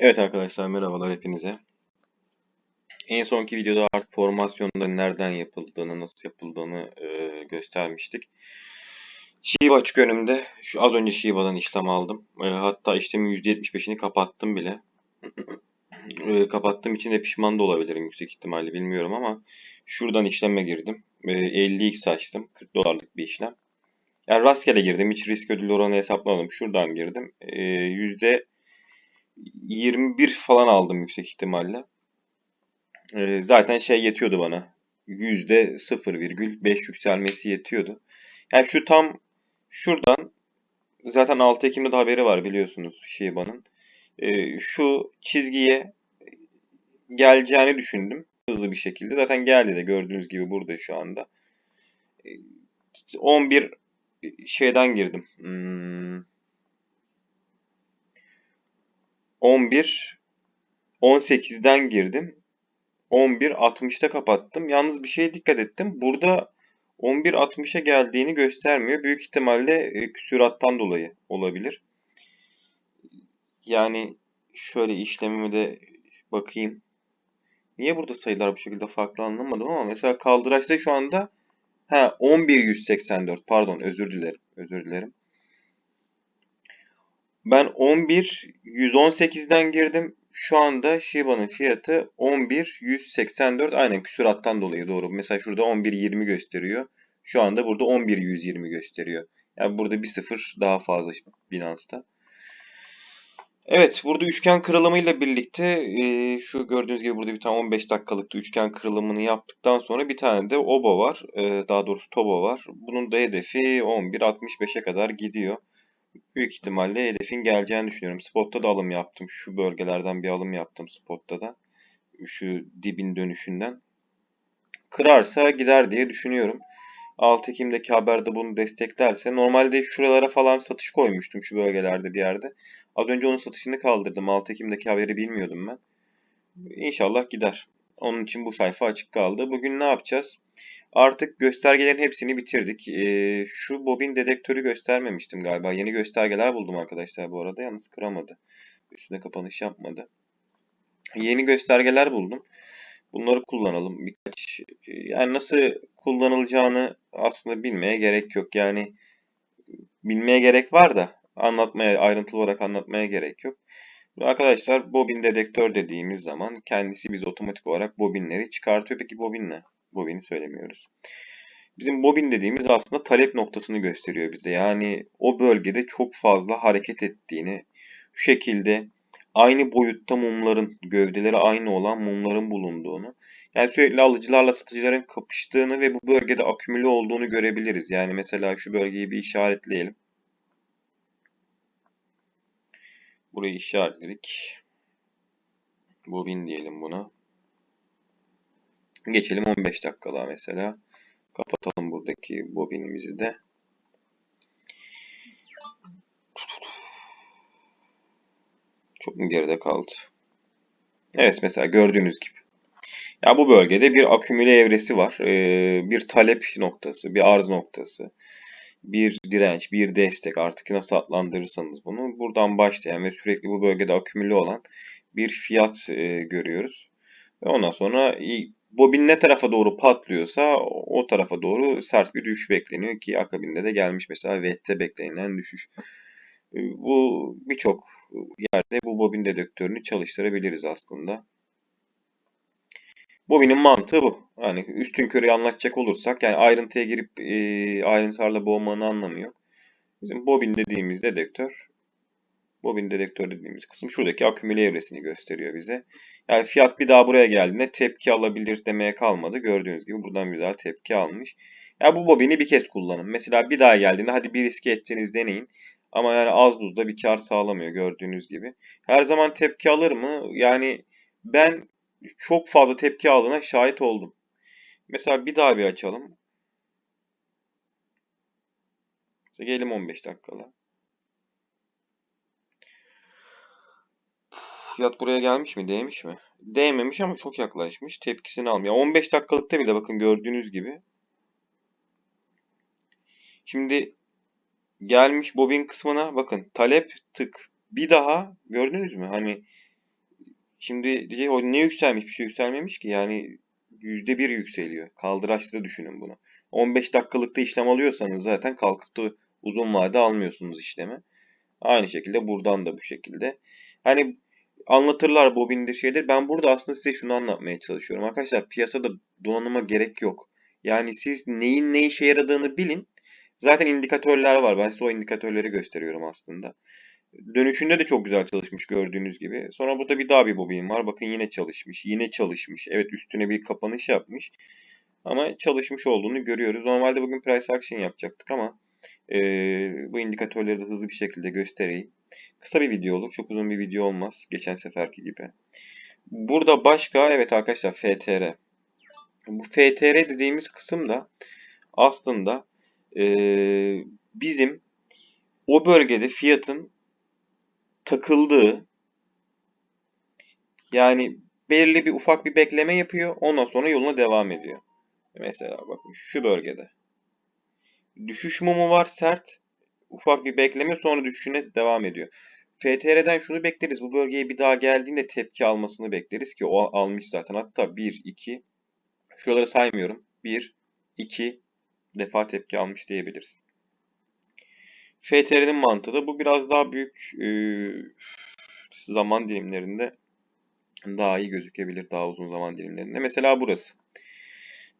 Evet arkadaşlar merhabalar hepinize. En sonki videoda artık formasyonda nereden yapıldığını, nasıl yapıldığını e, göstermiştik. Shiba açık önümde. Şu az önce Shiba'dan işlem aldım. E, hatta işlemin %75'ini kapattım bile. e, kapattığım için de pişman da olabilirim yüksek ihtimalle bilmiyorum ama şuradan işleme girdim. E, 50x açtım. 40 dolarlık bir işlem. Yani rastgele girdim. Hiç risk ödül oranı hesaplamadım. Şuradan girdim. E, 21 falan aldım yüksek ihtimalle. Ee, zaten şey yetiyordu bana. Yüzde 0,5 yükselmesi yetiyordu. Yani şu tam şuradan zaten 6 Ekim'de de haberi var biliyorsunuz Shiba'nın. Ee, şu çizgiye geleceğini düşündüm hızlı bir şekilde. Zaten geldi de gördüğünüz gibi burada şu anda. Ee, 11 şeyden girdim. Hmm, 11 18'den girdim. 11.60'ta kapattım. Yalnız bir şeye dikkat ettim. Burada 11.60'a geldiğini göstermiyor. Büyük ihtimalle e, küsurattan dolayı olabilir. Yani şöyle işlemimi de bakayım. Niye burada sayılar bu şekilde farklı anlamadım ama mesela kaldıraçta şu anda ha 11.184 pardon özür dilerim. Özür dilerim. Ben 11.118'den girdim. Şu anda Shiba'nın fiyatı 11.184 aynen küsurattan dolayı doğru. Mesela şurada 11.20 gösteriyor. Şu anda burada 11.120 gösteriyor. Yani burada bir sıfır daha fazla Binance'da. Evet burada üçgen kırılımıyla birlikte e, şu gördüğünüz gibi burada bir tane 15 dakikalık üçgen kırılımını yaptıktan sonra bir tane de obo var. E, daha doğrusu tobo var. Bunun da hedefi 11.65'e kadar gidiyor. Büyük ihtimalle hedefin geleceğini düşünüyorum. Spot'ta da alım yaptım. Şu bölgelerden bir alım yaptım Spot'ta da. Şu dibin dönüşünden. Kırarsa gider diye düşünüyorum. 6 Ekim'deki haberde bunu desteklerse. Normalde şuralara falan satış koymuştum şu bölgelerde bir yerde. Az önce onun satışını kaldırdım. 6 Ekim'deki haberi bilmiyordum ben. İnşallah gider. Onun için bu sayfa açık kaldı. Bugün ne yapacağız? Artık göstergelerin hepsini bitirdik. Ee, şu bobin dedektörü göstermemiştim galiba. Yeni göstergeler buldum arkadaşlar bu arada. Yalnız kıramadı. Üstüne kapanış yapmadı. Yeni göstergeler buldum. Bunları kullanalım. Birkaç yani nasıl kullanılacağını aslında bilmeye gerek yok. Yani bilmeye gerek var da anlatmaya ayrıntılı olarak anlatmaya gerek yok. Arkadaşlar bobin dedektör dediğimiz zaman kendisi biz otomatik olarak bobinleri çıkartıyor. Peki bobin ne? Bobini söylemiyoruz. Bizim bobin dediğimiz aslında talep noktasını gösteriyor bize. Yani o bölgede çok fazla hareket ettiğini, şu şekilde aynı boyutta mumların, gövdeleri aynı olan mumların bulunduğunu, yani sürekli alıcılarla satıcıların kapıştığını ve bu bölgede akümüle olduğunu görebiliriz. Yani mesela şu bölgeyi bir işaretleyelim. Burayı işaretledik. Bobin diyelim buna. Geçelim 15 dakikalığa mesela. Kapatalım buradaki bobinimizi de. Çok mu geride kaldı? Evet mesela gördüğünüz gibi. Ya bu bölgede bir akümüle evresi var. Ee, bir talep noktası, bir arz noktası, bir direnç, bir destek artık nasıl adlandırırsanız bunu. Buradan başlayan ve sürekli bu bölgede akümüle olan bir fiyat e, görüyoruz. Ve ondan sonra bobin ne tarafa doğru patlıyorsa o tarafa doğru sert bir düşüş bekleniyor ki akabinde de gelmiş mesela VT beklenen düşüş. Ee, bu birçok yerde bu bobin dedektörünü çalıştırabiliriz aslında. Bobinin mantığı bu. Yani üstün körü anlatacak olursak yani ayrıntıya girip e, ayrıntılarla boğmanın anlamı yok. Bizim bobin dediğimiz dedektör bobin dedektör dediğimiz kısım şuradaki akümüle evresini gösteriyor bize. Yani fiyat bir daha buraya geldiğinde tepki alabilir demeye kalmadı. Gördüğünüz gibi buradan bir daha tepki almış. Ya yani bu bobini bir kez kullanın. Mesela bir daha geldiğinde hadi bir riske edeceğiniz deneyin. Ama yani az buzda bir kar sağlamıyor gördüğünüz gibi. Her zaman tepki alır mı? Yani ben çok fazla tepki aldığına şahit oldum. Mesela bir daha bir açalım. İşte gelelim 15 dakikala. Fiyat buraya gelmiş mi? Değmiş mi? Değmemiş ama çok yaklaşmış. Tepkisini almıyor. 15 dakikalıkta bile bakın gördüğünüz gibi. Şimdi gelmiş bobin kısmına bakın talep tık. Bir daha gördünüz mü? Hani Şimdi diyecek o ne yükselmiş bir şey yükselmemiş ki yani %1 yükseliyor. Kaldıraçlı düşünün bunu. 15 dakikalıkta işlem alıyorsanız zaten kalkıp da uzun vade almıyorsunuz işlemi. Aynı şekilde buradan da bu şekilde. Hani anlatırlar bobinde şeyler. Ben burada aslında size şunu anlatmaya çalışıyorum. Arkadaşlar piyasada donanıma gerek yok. Yani siz neyin ne işe yaradığını bilin. Zaten indikatörler var. Ben size o indikatörleri gösteriyorum aslında. Dönüşünde de çok güzel çalışmış gördüğünüz gibi. Sonra burada bir daha bir bobin var. Bakın yine çalışmış. Yine çalışmış. Evet üstüne bir kapanış yapmış. Ama çalışmış olduğunu görüyoruz. Normalde bugün price action yapacaktık ama e, bu indikatörleri de hızlı bir şekilde göstereyim. Kısa bir video olur. Çok uzun bir video olmaz. Geçen seferki gibi. Burada başka evet arkadaşlar FTR. Bu FTR dediğimiz kısım da aslında e, bizim o bölgede fiyatın takıldığı yani belirli bir ufak bir bekleme yapıyor. Ondan sonra yoluna devam ediyor. Mesela bakın şu bölgede. Düşüş mumu var sert. Ufak bir bekleme sonra düşüşüne devam ediyor. FTR'den şunu bekleriz. Bu bölgeye bir daha geldiğinde tepki almasını bekleriz ki o almış zaten. Hatta 1, 2, şuraları saymıyorum. 1, 2 defa tepki almış diyebiliriz. FTR'nin mantığı da bu biraz daha büyük e, zaman dilimlerinde daha iyi gözükebilir. Daha uzun zaman dilimlerinde. Mesela burası.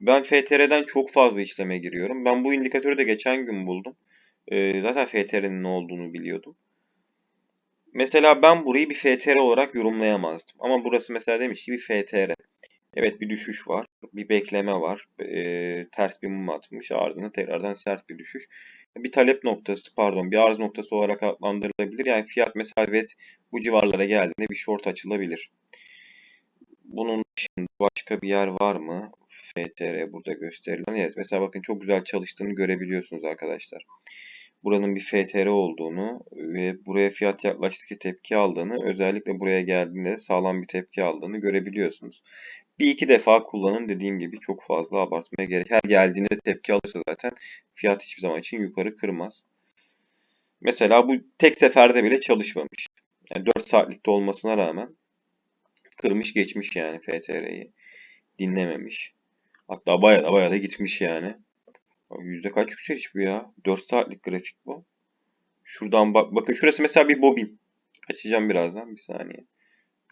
Ben FTR'den çok fazla işleme giriyorum. Ben bu indikatörü de geçen gün buldum. E, zaten FTR'nin ne olduğunu biliyordum. Mesela ben burayı bir FTR olarak yorumlayamazdım. Ama burası mesela demiş ki bir FTR. Evet bir düşüş var. Bir bekleme var. E, ters bir mum atmış. Ardından tekrardan sert bir düşüş. Bir talep noktası pardon bir arz noktası olarak adlandırılabilir. Yani fiyat mesela evet bu civarlara geldiğinde bir short açılabilir. Bunun dışında başka bir yer var mı? FTR burada gösterilen. Evet mesela bakın çok güzel çalıştığını görebiliyorsunuz arkadaşlar. Buranın bir FTR olduğunu ve buraya fiyat yaklaştıkça tepki aldığını özellikle buraya geldiğinde sağlam bir tepki aldığını görebiliyorsunuz. Bir iki defa kullanın dediğim gibi çok fazla abartmaya gerek. Her geldiğinde tepki alırsa zaten fiyat hiçbir zaman için yukarı kırmaz. Mesela bu tek seferde bile çalışmamış. Yani 4 saatlikte olmasına rağmen kırmış geçmiş yani FTR'yi. Dinlememiş. Hatta bayağı da bayağı da gitmiş yani. Yüzde kaç yükseliş bu ya? 4 saatlik grafik bu. Şuradan bak bakın şurası mesela bir bobin. Açacağım birazdan bir saniye.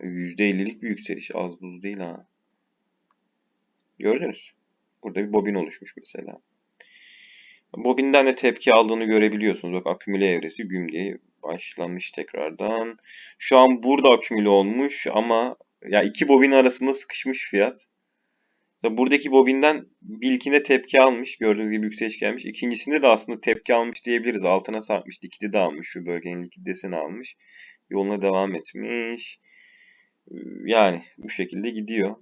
%50'lik bir yükseliş az buz değil ha. Gördünüz. Burada bir bobin oluşmuş mesela. Bobinden de tepki aldığını görebiliyorsunuz. Bak akümüle evresi güm diye başlamış tekrardan. Şu an burada akümüle olmuş ama ya iki bobin arasında sıkışmış fiyat. Mesela buradaki bobinden ilkinde tepki almış. Gördüğünüz gibi yükseliş gelmiş. İkincisinde de aslında tepki almış diyebiliriz. Altına sarkmış. Likidi de almış. Şu bölgenin likidesini almış. Yoluna devam etmiş. Yani bu şekilde gidiyor.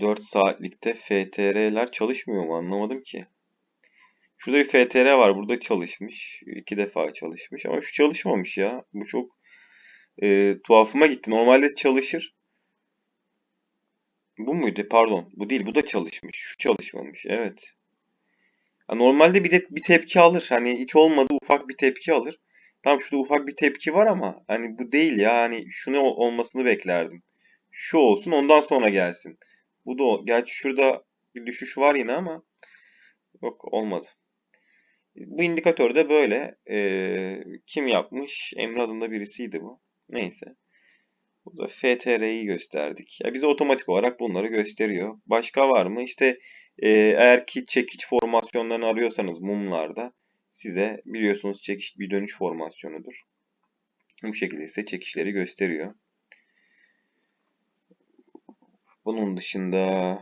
4 saatlikte FTR'ler çalışmıyor mu anlamadım ki. Şurada bir FTR var. Burada çalışmış. iki defa çalışmış. Ama şu çalışmamış ya. Bu çok e, tuhafıma gitti. Normalde çalışır. Bu muydu? Pardon. Bu değil. Bu da çalışmış. Şu çalışmamış. Evet. Normalde bir de bir tepki alır. Hani hiç olmadı ufak bir tepki alır. Tamam şurada ufak bir tepki var ama hani bu değil ya. Hani şunu olmasını beklerdim. Şu olsun ondan sonra gelsin. Bu da gerçi şurada bir düşüş var yine ama yok olmadı. Bu indikatör de böyle. Ee, kim yapmış? Emre adında birisiydi bu. Neyse. Burada FTR'yi gösterdik. Ya bize otomatik olarak bunları gösteriyor. Başka var mı? İşte e, eğer ki çekiç formasyonlarını arıyorsanız mumlarda size biliyorsunuz çekiş bir dönüş formasyonudur. Bu şekilde ise çekişleri gösteriyor. Bunun dışında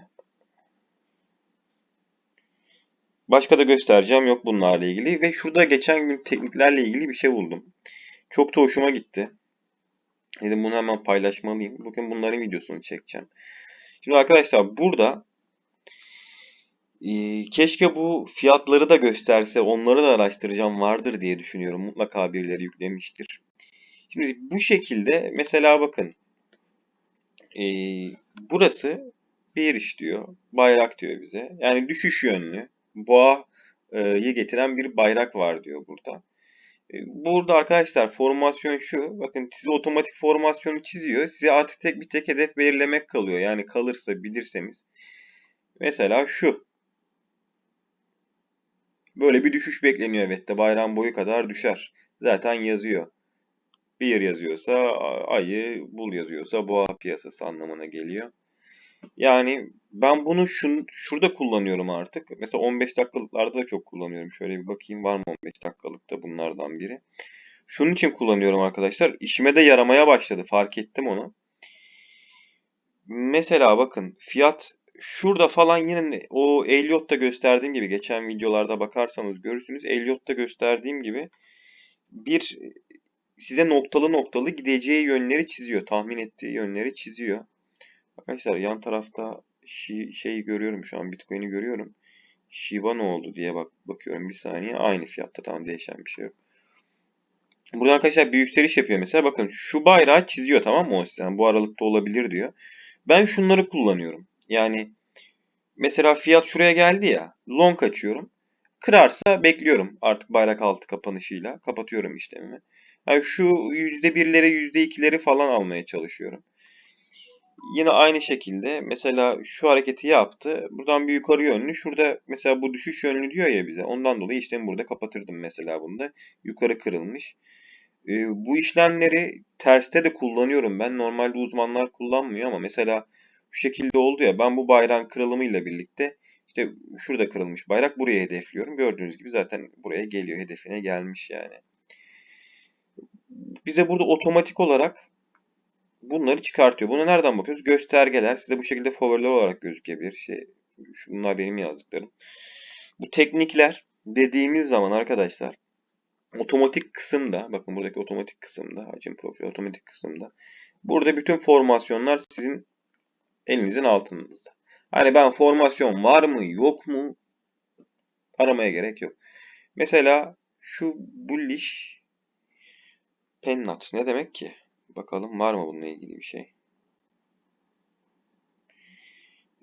başka da göstereceğim yok bunlarla ilgili. Ve şurada geçen gün tekniklerle ilgili bir şey buldum. Çok da hoşuma gitti. Dedim bunu hemen paylaşmalıyım. Bugün bunların videosunu çekeceğim. Şimdi arkadaşlar burada e, keşke bu fiyatları da gösterse onları da araştıracağım vardır diye düşünüyorum. Mutlaka birileri yüklemiştir. Şimdi bu şekilde mesela bakın e, burası bir iş diyor. Bayrak diyor bize. Yani düşüş yönlü. Boğa'yı getiren bir bayrak var diyor burada. E, Burada arkadaşlar formasyon şu. Bakın size otomatik formasyonu çiziyor. Size artık tek bir tek hedef belirlemek kalıyor. Yani kalırsa bilirseniz. Mesela şu. Böyle bir düşüş bekleniyor evet de bayram boyu kadar düşer. Zaten yazıyor. Bir yazıyorsa ayı, bul yazıyorsa boğa piyasası anlamına geliyor. Yani ben bunu şun, şurada kullanıyorum artık. Mesela 15 dakikalıklarda da çok kullanıyorum. Şöyle bir bakayım var mı 15 dakikalıkta bunlardan biri. Şunun için kullanıyorum arkadaşlar. İşime de yaramaya başladı. Fark ettim onu. Mesela bakın fiyat şurada falan yine o Elliot'ta gösterdiğim gibi geçen videolarda bakarsanız görürsünüz. Elliot'ta gösterdiğim gibi bir size noktalı noktalı gideceği yönleri çiziyor. Tahmin ettiği yönleri çiziyor. Arkadaşlar yan tarafta şi, şeyi görüyorum şu an Bitcoin'i görüyorum. Shiba ne oldu diye bak bakıyorum bir saniye. Aynı fiyatta tam değişen bir şey yok. Burada arkadaşlar bir yükseliş yapıyor mesela. Bakın şu bayrağı çiziyor tamam mı o yani bu aralıkta olabilir diyor. Ben şunları kullanıyorum. Yani mesela fiyat şuraya geldi ya. Long açıyorum. Kırarsa bekliyorum artık bayrak altı kapanışıyla. Kapatıyorum işlemimi. Yani şu %1'leri %2'leri falan almaya çalışıyorum. Yine aynı şekilde mesela şu hareketi yaptı. Buradan bir yukarı yönlü. Şurada mesela bu düşüş yönlü diyor ya bize. Ondan dolayı işlemi burada kapatırdım mesela bunda. Yukarı kırılmış. Ee, bu işlemleri terste de kullanıyorum ben. Normalde uzmanlar kullanmıyor ama mesela şu şekilde oldu ya. Ben bu bayrağın kırılımıyla birlikte işte şurada kırılmış bayrak buraya hedefliyorum. Gördüğünüz gibi zaten buraya geliyor. Hedefine gelmiş yani. Bize burada otomatik olarak bunları çıkartıyor. Bunu nereden bakıyoruz? Göstergeler. Size bu şekilde favoriler olarak gözükebilir. Şey, bunlar benim yazdıklarım. Bu teknikler dediğimiz zaman arkadaşlar otomatik kısımda bakın buradaki otomatik kısımda hacim profil otomatik kısımda burada bütün formasyonlar sizin elinizin altınızda. Hani ben formasyon var mı yok mu aramaya gerek yok. Mesela şu bullish pennat ne demek ki? Bakalım var mı bununla ilgili bir şey.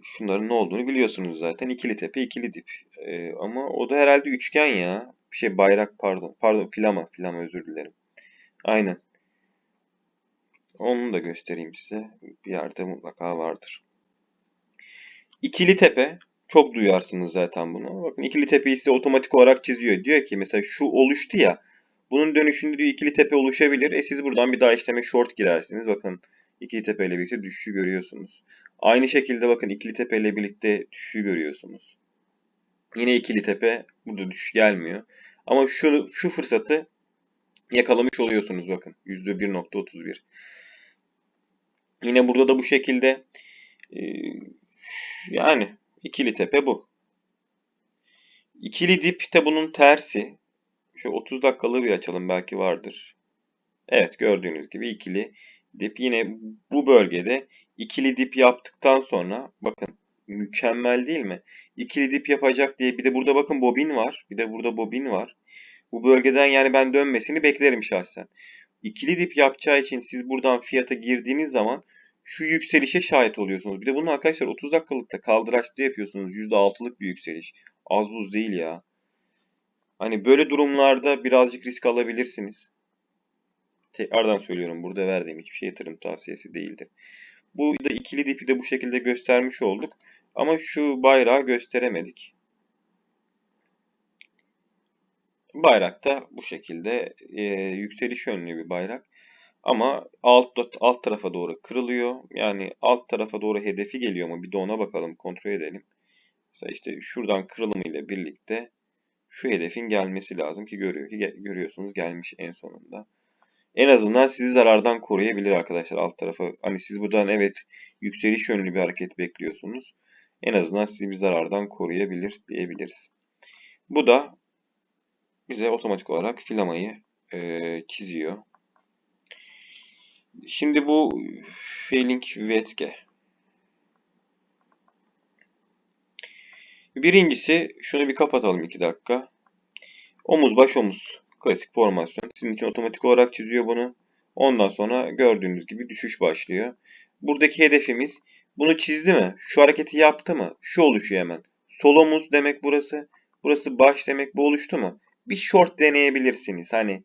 Şunların ne olduğunu biliyorsunuz zaten. İkili tepe, ikili dip. Ee, ama o da herhalde üçgen ya. Bir şey bayrak pardon. Pardon filama. Filama özür dilerim. Aynen. Onu da göstereyim size. Bir yerde mutlaka vardır. İkili tepe. Çok duyarsınız zaten bunu. Bakın ikili tepeyi size otomatik olarak çiziyor. Diyor ki mesela şu oluştu ya. Bunun dönüşünde diyor ikili tepe oluşabilir. E siz buradan bir daha işleme short girersiniz. Bakın ikili tepe ile birlikte düşüşü görüyorsunuz. Aynı şekilde bakın ikili tepe ile birlikte düşüşü görüyorsunuz. Yine ikili tepe burada düşüş gelmiyor. Ama şu, şu fırsatı yakalamış oluyorsunuz bakın. %1.31. Yine burada da bu şekilde e, yani ikili tepe bu. İkili dip de bunun tersi. Şu 30 dakikalığı bir açalım belki vardır. Evet gördüğünüz gibi ikili dip yine bu bölgede ikili dip yaptıktan sonra bakın mükemmel değil mi? İkili dip yapacak diye bir de burada bakın bobin var. Bir de burada bobin var. Bu bölgeden yani ben dönmesini beklerim şahsen. İkili dip yapacağı için siz buradan fiyata girdiğiniz zaman şu yükselişe şahit oluyorsunuz. Bir de bunu arkadaşlar 30 dakikalıkta kaldıraçta yapıyorsunuz. %6'lık bir yükseliş. Az buz değil ya. Hani böyle durumlarda birazcık risk alabilirsiniz. Tekrardan söylüyorum burada verdiğim hiçbir şey yatırım tavsiyesi değildir. Bu da ikili dipi de bu şekilde göstermiş olduk. Ama şu bayrağı gösteremedik. Bayrak da bu şekilde e, yükseliş yönlü bir bayrak. Ama alt, alt tarafa doğru kırılıyor. Yani alt tarafa doğru hedefi geliyor mu? Bir de ona bakalım, kontrol edelim. Mesela işte şuradan kırılımı ile birlikte şu hedefin gelmesi lazım ki görüyor ki görüyorsunuz gelmiş en sonunda. En azından sizi zarardan koruyabilir arkadaşlar alt tarafa. Hani siz buradan evet yükseliş yönlü bir hareket bekliyorsunuz. En azından sizi bir zarardan koruyabilir diyebiliriz. Bu da bize otomatik olarak filamayı e, çiziyor. Şimdi bu failing vetge. Birincisi şunu bir kapatalım 2 dakika. Omuz baş omuz. Klasik formasyon. Sizin için otomatik olarak çiziyor bunu. Ondan sonra gördüğünüz gibi düşüş başlıyor. Buradaki hedefimiz bunu çizdi mi? Şu hareketi yaptı mı? Şu oluşuyor hemen. Sol omuz demek burası. Burası baş demek bu oluştu mu? Bir short deneyebilirsiniz. Hani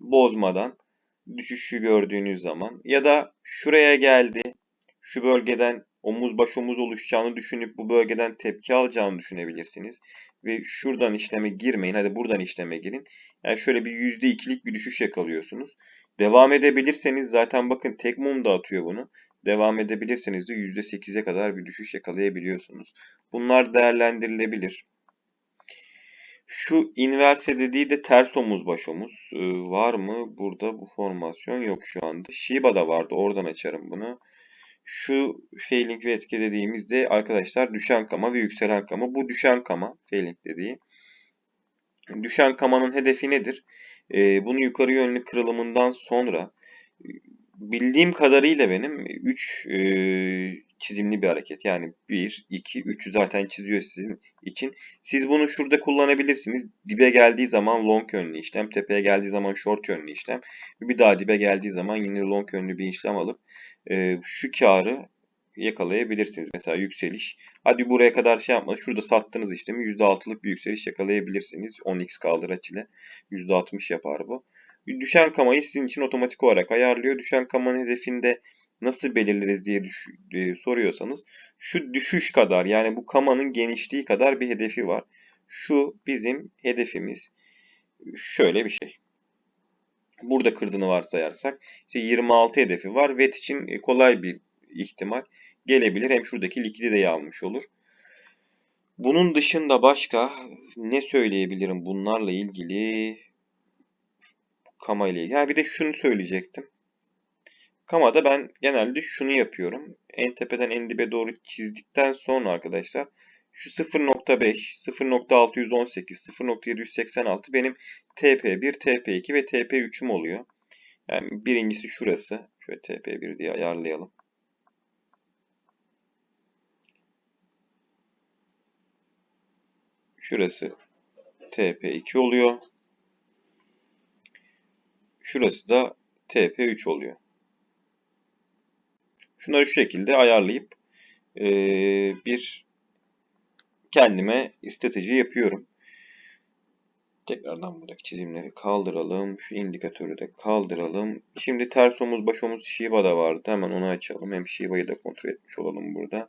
bozmadan düşüşü gördüğünüz zaman ya da şuraya geldi. Şu bölgeden omuz baş omuz oluşacağını düşünüp bu bölgeden tepki alacağını düşünebilirsiniz. Ve şuradan işleme girmeyin. Hadi buradan işleme girin. Yani şöyle bir %2'lik bir düşüş yakalıyorsunuz. Devam edebilirseniz zaten bakın tek mum da atıyor bunu. Devam edebilirseniz de %8'e kadar bir düşüş yakalayabiliyorsunuz. Bunlar değerlendirilebilir. Şu inverse dediği de ters omuz baş omuz. Ee, var mı? Burada bu formasyon yok şu anda. Shiba'da vardı. Oradan açarım bunu. Şu failing ve etki dediğimizde arkadaşlar düşen kama ve yükselen kama. Bu düşen kama failing dediği. Düşen kamanın hedefi nedir? Ee, bunu yukarı yönlü kırılımından sonra bildiğim kadarıyla benim 3 e, çizimli bir hareket. Yani 1, 2, 3'ü zaten çiziyor sizin için. Siz bunu şurada kullanabilirsiniz. Dibe geldiği zaman long yönlü işlem, tepeye geldiği zaman short yönlü işlem. Bir daha dibe geldiği zaman yine long yönlü bir işlem alıp e, şu karı yakalayabilirsiniz. Mesela yükseliş. Hadi buraya kadar şey yapmadı. Şurada sattığınız işlemi %6'lık bir yükseliş yakalayabilirsiniz. 10x kaldıraç ile %60 yapar bu. Düşen kamayı sizin için otomatik olarak ayarlıyor. Düşen kamanın hedefinde nasıl belirleriz diye düş e, soruyorsanız şu düşüş kadar yani bu kamanın genişliği kadar bir hedefi var. Şu bizim hedefimiz. Şöyle bir şey. Burada kırdığını varsayarsak işte 26 hedefi var. VET için e, kolay bir ihtimal gelebilir. Hem şuradaki likiditeyi almış olur. Bunun dışında başka ne söyleyebilirim bunlarla ilgili? Kama ile ilgili. Ha bir de şunu söyleyecektim. Kamada ben genelde şunu yapıyorum. En tepeden en dibe doğru çizdikten sonra arkadaşlar şu 0.5, 0.618, 0.786 benim TP1, TP2 ve TP3'üm oluyor. Yani birincisi şurası. Şöyle TP1 diye ayarlayalım. Şurası TP2 oluyor. Şurası da TP3 oluyor. Şunları şu şekilde ayarlayıp e, bir kendime strateji yapıyorum. Tekrardan buradaki çizimleri kaldıralım. Şu indikatörü de kaldıralım. Şimdi ters omuz baş omuz Shiba'da vardı. Hemen onu açalım. Hem Shiba'yı da kontrol etmiş olalım burada.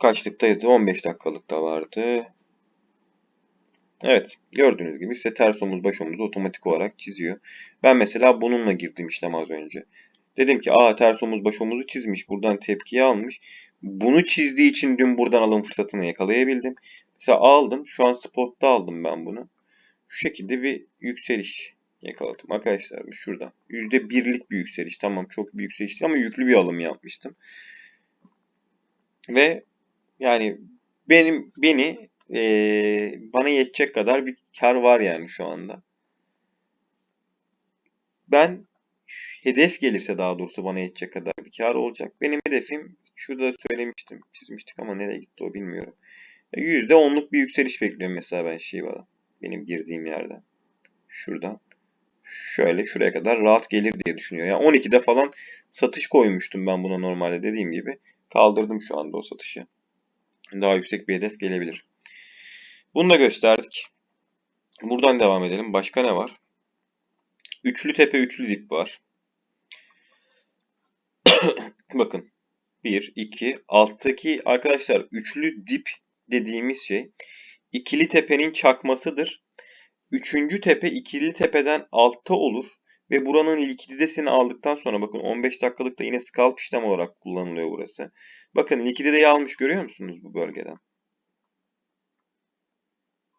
Kaçlıktaydı? 15 dakikalıkta vardı. Evet. Gördüğünüz gibi size ters omuz baş omuzu otomatik olarak çiziyor. Ben mesela bununla girdim işlem az önce. Dedim ki aa ters omuz baş omuzu çizmiş. Buradan tepkiyi almış. Bunu çizdiği için dün buradan alım fırsatını yakalayabildim. Mesela aldım. Şu an spotta aldım ben bunu. Şu şekilde bir yükseliş yakaladım. Arkadaşlar şuradan. %1'lik bir yükseliş. Tamam çok bir yükseliş değil ama yüklü bir alım yapmıştım. Ve yani benim beni e, bana yetecek kadar bir kar var yani şu anda. Ben hedef gelirse daha doğrusu bana yetecek kadar bir kar olacak. Benim hedefim şurada söylemiştim, çizmiştik ama nereye gitti o bilmiyorum. %10'luk bir yükseliş bekliyorum mesela ben Shiba'da. Benim girdiğim yerden. Şuradan. Şöyle şuraya kadar rahat gelir diye düşünüyorum. Yani 12'de falan satış koymuştum ben buna normalde dediğim gibi. Kaldırdım şu anda o satışı. Daha yüksek bir hedef gelebilir. Bunu da gösterdik. Buradan devam edelim. Başka ne var? Üçlü tepe, üçlü dip var. Bakın. 1, 2, alttaki arkadaşlar üçlü dip dediğimiz şey ikili tepenin çakmasıdır. Üçüncü tepe ikili tepeden altta olur ve buranın likiditesini aldıktan sonra bakın 15 dakikalıkta yine scalp işlem olarak kullanılıyor burası. Bakın likiditeyi almış görüyor musunuz bu bölgeden?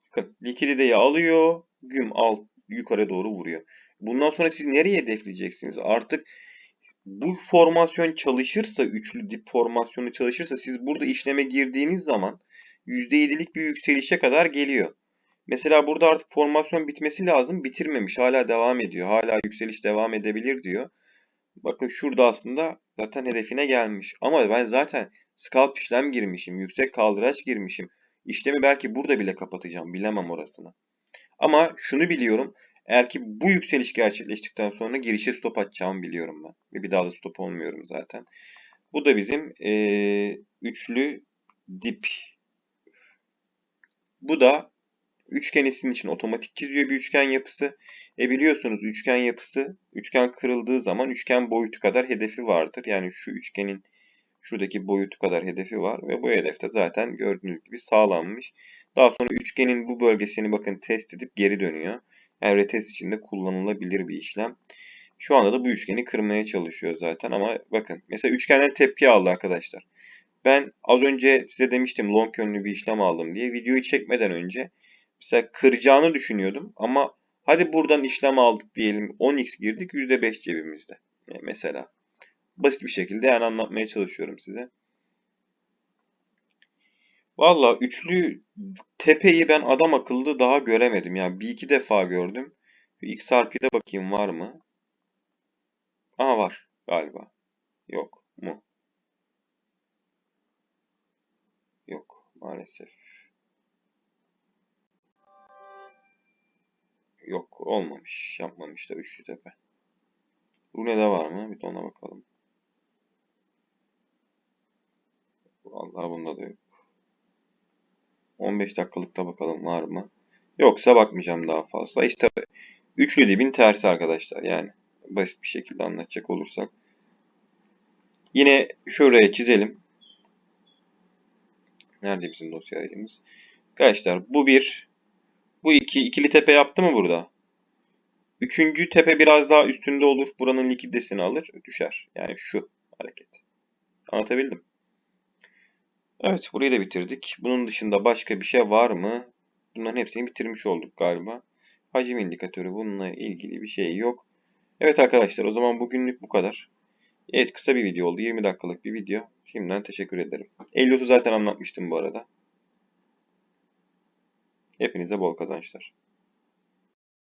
Bakın likiditeyi alıyor, güm alt yukarı doğru vuruyor. Bundan sonra siz nereye hedefleyeceksiniz? Artık bu formasyon çalışırsa, üçlü dip formasyonu çalışırsa siz burada işleme girdiğiniz zaman %7'lik bir yükselişe kadar geliyor. Mesela burada artık formasyon bitmesi lazım. Bitirmemiş. Hala devam ediyor. Hala yükseliş devam edebilir diyor. Bakın şurada aslında zaten hedefine gelmiş. Ama ben zaten scalp işlem girmişim. Yüksek kaldıraç girmişim. İşlemi belki burada bile kapatacağım. Bilemem orasını. Ama şunu biliyorum. Eğer ki bu yükseliş gerçekleştikten sonra girişe stop atacağımı biliyorum ben. Ve bir daha da stop olmuyorum zaten. Bu da bizim ee, üçlü dip. Bu da Üçgeni sizin için otomatik çiziyor bir üçgen yapısı. E biliyorsunuz üçgen yapısı, üçgen kırıldığı zaman üçgen boyutu kadar hedefi vardır. Yani şu üçgenin şuradaki boyutu kadar hedefi var ve bu hedefte zaten gördüğünüz gibi sağlanmış. Daha sonra üçgenin bu bölgesini bakın test edip geri dönüyor. Yani retest içinde kullanılabilir bir işlem. Şu anda da bu üçgeni kırmaya çalışıyor zaten ama bakın mesela üçgenden tepki aldı arkadaşlar. Ben az önce size demiştim long yönlü bir işlem aldım diye. Videoyu çekmeden önce mesela kıracağını düşünüyordum ama hadi buradan işlem aldık diyelim 10x girdik %5 cebimizde. Yani mesela basit bir şekilde yani anlatmaya çalışıyorum size. Valla üçlü tepeyi ben adam akıllı daha göremedim. Yani bir iki defa gördüm. X harfiyle bakayım var mı? Aha var galiba. Yok mu? Yok maalesef. Yok olmamış. Yapmamışlar üçlü tepe. Rune'de var mı? Bir de ona bakalım. Vallahi bunda da yok. 15 dakikalıkta bakalım var mı? Yoksa bakmayacağım daha fazla. İşte üçlü dibin tersi arkadaşlar. Yani basit bir şekilde anlatacak olursak. Yine şuraya çizelim. Nerede bizim dosya aydımız? Arkadaşlar bu bir. Bu iki. ikili tepe yaptı mı burada? Üçüncü tepe biraz daha üstünde olur. Buranın likidesini alır. Düşer. Yani şu hareket. Anlatabildim. Evet burayı da bitirdik. Bunun dışında başka bir şey var mı? Bunların hepsini bitirmiş olduk galiba. Hacim indikatörü bununla ilgili bir şey yok. Evet arkadaşlar o zaman bugünlük bu kadar. Evet kısa bir video oldu. 20 dakikalık bir video. Şimdiden teşekkür ederim. Elliot'u zaten anlatmıştım bu arada. Hepinize bol kazançlar.